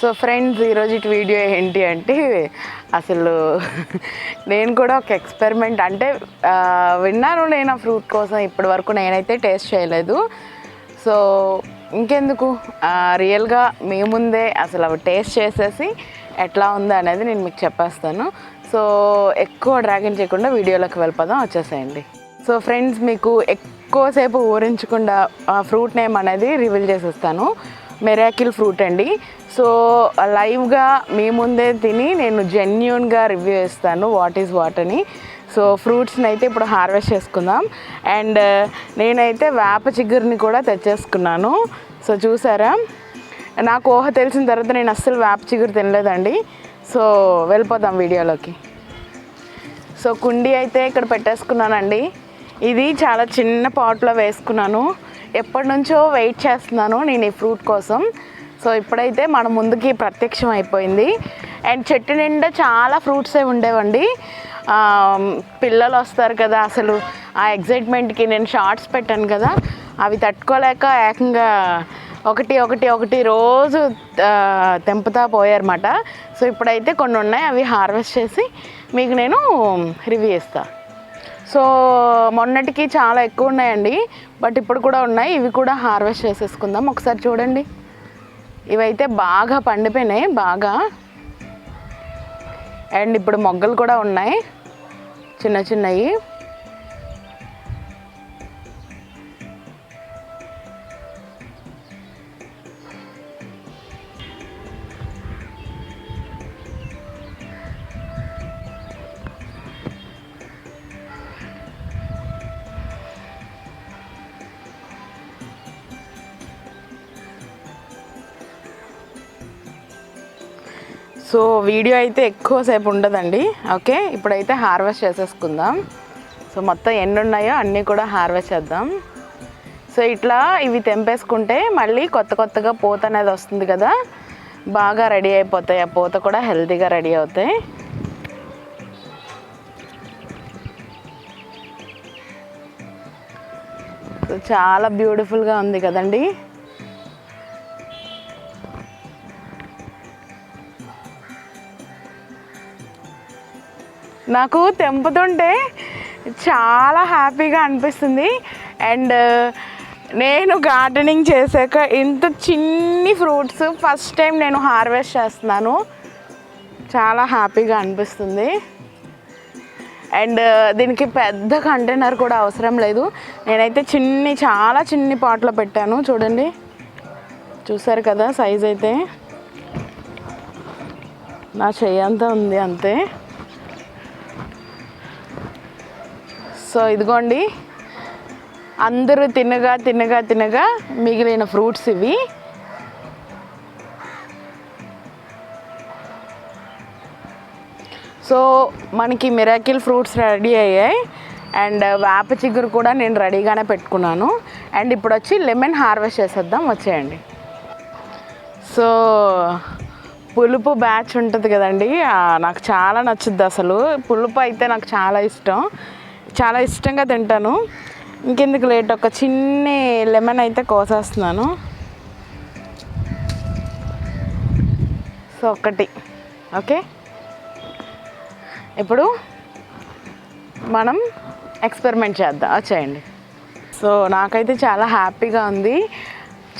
So friends ఈరోజు ఇటు video ఏంటి అంటే అసలు నేను కూడా ఒక ఎక్స్పెరిమెంట్ అంటే విన్నాను నేను ఆ ఫ్రూట్ కోసం ఇప్పటి వరకు నేనైతే టేస్ట్ చేయలేదు. సో ఇంకెందుకు? రియల్గా మీ ముందే అసలు అవి టేస్ట్ చేసేసి ఎట్లా ఉంది అనేది నేను మీకు చెప్పేస్తాను. సో ఎక్కువ డ్రాగన్ చేయకుండా వీడియోలోకి వెళ్ళిపోదాం వచ్చేసేయండి. సో ఫ్రెండ్స్ మీకు ఎక్కువసేపు ఊరించకుండా ఫ్రూట్ నేమ్ అనేది రివీల్ చేసేస్తాను. మెరాకిల్ ఫ్రూట్ అండి. సో లైవ్గా మీ ముందే తిని నేను జెన్యున్గా రివ్యూ ఇస్తాను వాట్ ఈజ్ వాట్ అని. సో ఫ్రూట్స్ని అయితే ఇప్పుడు హార్వెస్ట్ చేసుకుందాం. అండ్ నేనైతే వేప చిగురిని కూడా తెచ్చేసుకున్నాను. సో చూసారా? నాకు ఊహ తెలిసిన తర్వాత నేను అస్సలు వేప చిగురు తినలేదండి. సో వెళ్ళిపోదాం వీడియోలోకి. సో కుండీ అయితే ఇక్కడ పెట్టేసుకున్నానండి. ఇది చాలా చిన్న పాట్లో వేసుకున్నాను. ఎప్పటి నుంచో వెయిట్ చేస్తున్నాను నేను ఈ ఫ్రూట్ కోసం. సో ఇప్పుడైతే మన ముందుకి ప్రత్యక్షం అయిపోయింది. అండ్ చెట్టు నిండా చాలా ఫ్రూట్సే ఉండేవండి. పిల్లలు వస్తారు కదా అసలు ఆ ఎగ్జైట్మెంట్కి నేను షార్ట్స్ పెట్టాను కదా అవి తట్టుకోలేక ఏకంగా ఒకటి ఒకటి ఒకటి రోజు తెంపుతా పోయారన్నమాట. సో ఇప్పుడైతే కొన్ని ఉన్నాయి అవి హార్వెస్ట్ చేసి మీకు నేను రివ్యూ ఇస్తాను సో మొన్నటికి చాలా ఎక్కువ ఉన్నాయండి. బట్ ఇప్పుడు కూడా ఉన్నాయి. ఇవి కూడా హార్వెస్ట్ చేసేసుకుందాం. ఒకసారి చూడండి. ఇవైతే బాగా పండిపోయినాయి. బాగా. అండ్ ఇప్పుడు మొగ్గలు కూడా ఉన్నాయి. చిన్న చిన్నవి సో వీడియో అయితే ఎక్కువసేపు ఉండదండి. ఓకే? ఇప్పుడైతే హార్వెస్ట్ చేసేసుకుందాం. సో మొత్తం ఎన్ని ఉన్నాయో అన్నీ కూడా హార్వెస్ట్ చేద్దాం. సో ఇట్లా ఇవి తెంపేసుకుంటే మళ్ళీ కొత్త కొత్తగా పూత అనేది వస్తుంది కదా? బాగా రెడీ అయిపోతాయి. ఆ పూత కూడా హెల్తీగా రెడీ అవుతాయి. చాలా బ్యూటిఫుల్గా ఉంది కదండి. నాకు తెంపుతుంటే చాలా హ్యాపీగా అనిపిస్తుంది. అండ్ నేను గార్డెనింగ్ చేశాక ఇంత చిన్ని ఫ్రూట్స్ ఫస్ట్ టైం నేను హార్వెస్ట్ చేస్తున్నాను. చాలా హ్యాపీగా అనిపిస్తుంది. అండ్ దీనికి పెద్ద కంటైనర్ కూడా అవసరం లేదు. నేనైతే చిన్ని చాలా చిన్ని పాట్లో పెట్టాను. చూడండి. చూసారు కదా సైజ్ అయితే నా చెయ్యి అంతా ఉంది అంతే. సో ఇదిగోండి. అందరూ తినగా తినగా తినగా మిగిలిన ఫ్రూట్స్ ఇవి. సో మనకి మిరాకిల్ ఫ్రూట్స్ రెడీ అయ్యాయి. అండ్ వేప చిగురు కూడా నేను రెడీగానే పెట్టుకున్నాను. అండ్ ఇప్పుడు వచ్చి లెమన్ హార్వెస్ట్ చేసేద్దాం వచ్చేయండి. సో పులుపు బ్యాచ్ ఉంటుంది కదండి. నాకు చాలా నచ్చుద్ది అసలు. పులుపు అయితే నాకు చాలా ఇష్టం. చాలా ఇష్టంగా తింటాను. ఇంకెందుకు లేట్? ఒక చిన్న లెమన్ అయితే కోసేస్తున్నాను. సో ఒకటి. ఓకే? ఇప్పుడు మనం ఎక్స్పెరిమెంట్ చేద్దాం. వచ్చేయండి సో నాకైతే చాలా హ్యాపీగా ఉంది.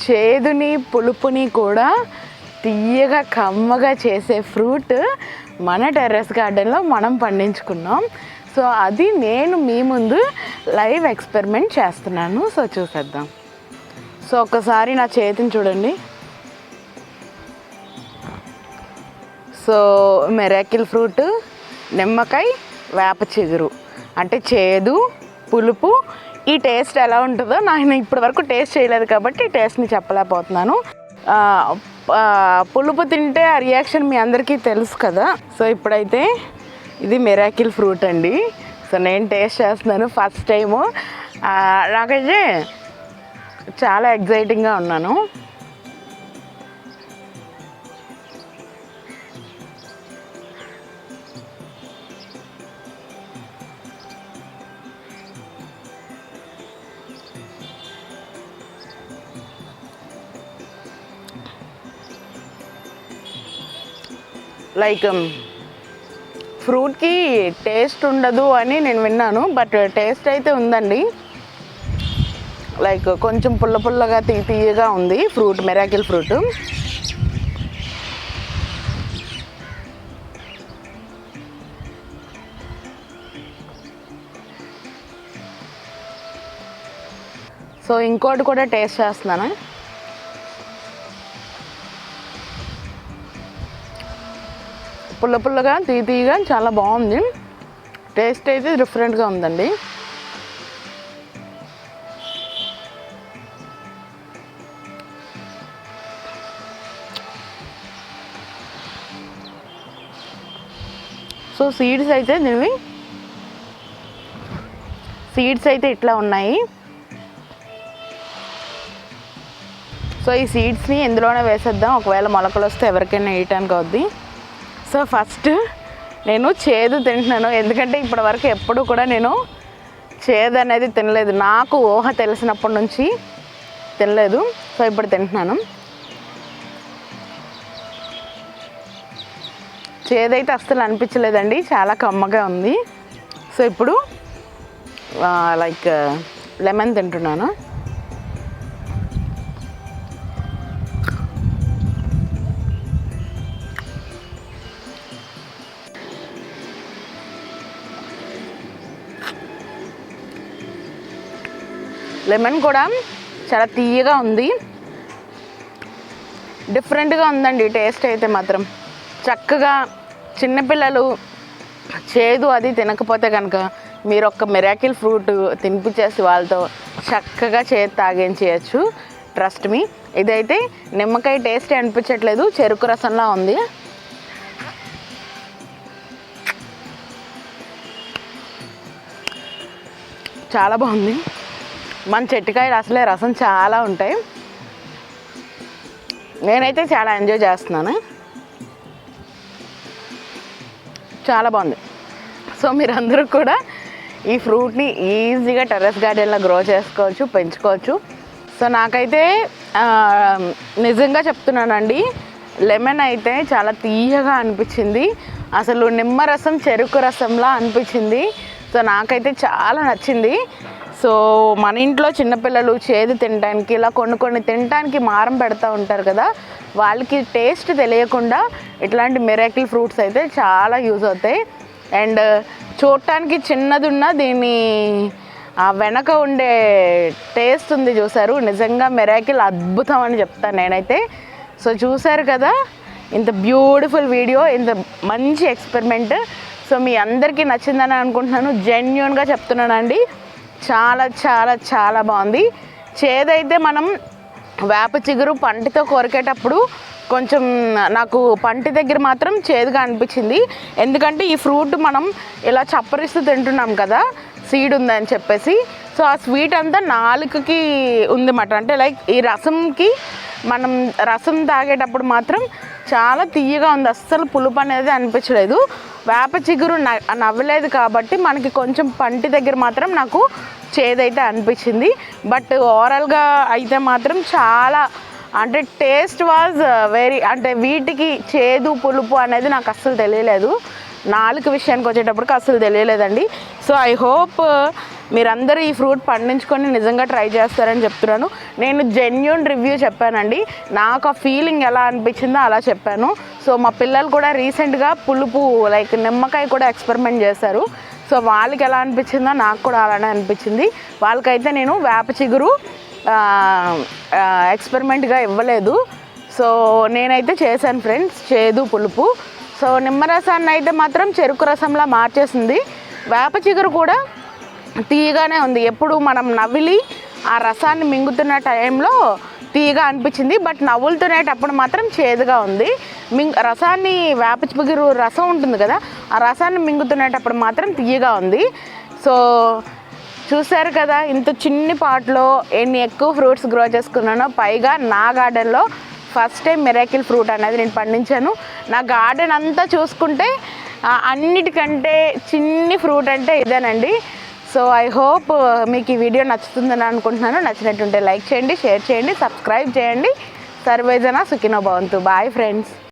చేదుని పులుపుని కూడా తీయగా కమ్మగా చేసే ఫ్రూట్ మన టెర్రస్ గార్డెన్లో మనం పండించుకున్నాం. సో అది నేను మీ ముందు లైవ్ ఎక్స్పెరిమెంట్ చేస్తున్నాను. సో చూసేద్దాం. సో ఒకసారి నా చేతిని చూడండి. సో మెరాకిల్ ఫ్రూట్ నిమ్మకాయ వేప చిగురు. అంటే చేదు పులుపు ఈ టేస్ట్ ఎలా ఉంటుందో నేను ఇప్పటి వరకు టేస్ట్ చేయలేదు కాబట్టి టేస్ట్ని చెప్పలేకపోతున్నాను. పులుపు తింటే ఆ రియాక్షన్ మీ అందరికీ తెలుసు కదా. సో ఇప్పుడైతే ఇది మెరాకిల్ ఫ్రూట్ అండి. సో నేను టేస్ట్ చేస్తున్నాను ఫస్ట్ టైము. నాకైతే చాలా ఎగ్జైటింగ్గా ఉన్నాను. లైక్ um, ఫ్రూట్కి టేస్ట్ ఉండదు అని నేను విన్నాను బట్ టేస్ట్ అయితే ఉందండి. లైక్ కొంచెం పుల్ల పుల్లగా తీ తీయగా ఉంది ఫ్రూట్ మెరాకిల్ ఫ్రూట్. సో ఇంకోటి కూడా టేస్ట్ చేస్తున్నాను. పుల్ల పుల్లగా తీ తీయగా చాలా బాగుంది. టేస్ట్ అయితే డిఫరెంట్గా ఉందండి. సో సీడ్స్ అయితే దీనివి. సీడ్స్ అయితే ఇట్లా ఉన్నాయి. సో ఈ సీడ్స్ని ఎందులోనే వేసేద్దాం. ఒకవేళ మొలకలు వస్తే ఎవరికైనా వేయటానికి అవుద్ది. సో ఫస్ట్ నేను చేదు తింటున్నాను. ఎందుకంటే ఇప్పటి వరకు ఎప్పుడు కూడా నేను చేదు అనేది తినలేదు. నాకు ఊహ తెలిసినప్పటి నుంచి తినలేదు. సో ఇప్పుడు తింటున్నాను. చేదైతే అస్సలు అనిపించలేదండి. చాలా కమ్మగా ఉంది. సో ఇప్పుడు లైక్ లెమన్ తింటున్నాను. లెమన్ కూడా చాలా తీయగా ఉంది. డిఫరెంట్గా ఉందండి టేస్ట్ అయితే మాత్రం. చక్కగా చిన్నపిల్లలు చేదు అది తినకపోతే కనుక మీరు ఒక మెరాకిల్ ఫ్రూట్ తినిపించేసి వాళ్ళతో చక్కగా చేతి తాగించేయచ్చు ట్రస్ట్ మీ. ఇదైతే నిమ్మకాయ టేస్ట్ అనిపించట్లేదు చెరుకు రసంలా ఉంది. చాలా బాగుంది. మన చెట్టుకాయలు అసలే రసం చాలా ఉంటాయి. నేనైతే చాలా ఎంజాయ్ చేస్తున్నాను. చాలా బాగుంది. సో మీరందరూ కూడా ఈ ఫ్రూట్ని ఈజీగా టెర్రస్ గార్డెన్లో గ్రో చేసుకోవచ్చు పెంచుకోవచ్చు. సో నాకైతే నిజంగా చెప్తున్నానండి లెమన్ అయితే చాలా తీయగా అనిపించింది. అసలు నిమ్మరసం చెరుకు రసంలా అనిపించింది. సో నాకైతే చాలా నచ్చింది. సో మన ఇంట్లో చిన్నపిల్లలు చేదు తినడానికి ఇలా కొన్ని కొన్ని తినడానికి మారం పెడతా ఉంటారు కదా వాళ్ళకి టేస్ట్ తెలియకుండా ఇట్లాంటి మిరాకిల్ ఫ్రూట్స్ అయితే చాలా యూజ్ అవుతాయి. అండ్ చూడటానికి చిన్నది ఉన్న దీని ఆ వెనక ఉండే టేస్ట్ ఉంది చూసారు. నిజంగా మిరాకిల్ అద్భుతం అని చెప్తాను నేనైతే. సో చూసారు కదా ఇంత బ్యూటిఫుల్ వీడియో ఇంత మంచి ఎక్స్పెరిమెంట్ సో మీ అందరికీ నచ్చిందని అనుకుంటున్నాను. జెన్యున్గా చెప్తున్నానండి. చాలా చాలా చాలా బాగుంది. చేదైతే మనం వేప చిగురు పంటితో కొరికేటప్పుడు కొంచెం నాకు పంటి దగ్గర మాత్రం చేదుగా అనిపించింది. ఎందుకంటే ఈ ఫ్రూట్ మనం ఇలా చప్పరిస్తూ తింటున్నాం కదా సీడ్ ఉందని చెప్పేసి. సో ఆ స్వీట్ అంతా నాలుకకి ఉందన్నమాట అంటే లైక్ ఈ రసంకి మనం రసం తాగేటప్పుడు మాత్రం చాలా తీయగా ఉంది. అస్సలు పులుపు అనేది అనిపించలేదు. వేప చిగురు న- నవ్వలేదు కాబట్టి మనకి కొంచెం పంటి దగ్గర మాత్రం నాకు చేదైతే అనిపించింది. బట్ ఓవరాల్గా అయితే మాత్రం చాలా అంటే టేస్ట్ వాజ్ వెరీ అంటే వీటికి చేదు పులుపు అనేది నాకు అస్సలు తెలియలేదు. నాలుగు విషయానికి వచ్చేటప్పటికి అస్సలు తెలియలేదండి. సో ఐ హోప్ మీరందరూ ఈ ఫ్రూట్ పండించుకొని నిజంగా ట్రై చేస్తారని చెప్తున్నాను. నేను జెన్యున్ రివ్యూ చెప్పానండి. నాకు ఆ ఫీలింగ్ ఎలా అనిపించిందో అలా చెప్పాను. సో మా పిల్లలు కూడా రీసెంట్గా పులుపు లైక్ నిమ్మకాయ కూడా ఎక్స్పెరిమెంట్ చేశారు. సో వాళ్ళకి ఎలా అనిపించిందో నాకు కూడా అలానే అనిపించింది. వాళ్ళకైతే నేను వేప చిగురు ఎక్స్పెరిమెంట్గా ఇవ్వలేదు. సో నేనైతే చేశాను ఫ్రెండ్స్ చేదు పులుపు. సో నిమ్మరసాన్ని అయితే మాత్రం చెరుకు రసంలా మార్చేసింది. వేప చిగురు కూడా తీయగానే ఉంది. ఎప్పుడు మనం నవిలి ఆ రసాన్ని మింగుతున్న టైంలో తీయగా అనిపించింది బట్ నవ్వులుతునేటప్పుడు మాత్రం చేదుగా ఉంది. మింగ్ రసాన్ని వేపచిపుగిరు రసం ఉంటుంది కదా ఆ రసాన్ని మింగుతునేటప్పుడు మాత్రం తీయగా ఉంది. సో చూశారు కదా ఇంత చిన్ని పాట్లో ఎన్ని ఎక్కువ ఫ్రూట్స్ గ్రో చేసుకున్నానో పైగా నా గార్డెన్లో ఫస్ట్ టైం మిరాకిల్ ఫ్రూట్ అనేది నేను పండించాను. నా గార్డెన్ అంతా చూసుకుంటే అన్నిటికంటే చిన్ని ఫ్రూట్ అంటే ఇదేనండి. సో ఐ హోప్ మీకు ఈ వీడియో నచ్చుతుందని అనుకుంటున్నాను. నచ్చినట్టుంటే లైక్ చేయండి షేర్ చేయండి సబ్స్క్రైబ్ చేయండి. సర్వేజన సుఖినో భవంతు. Bye friends.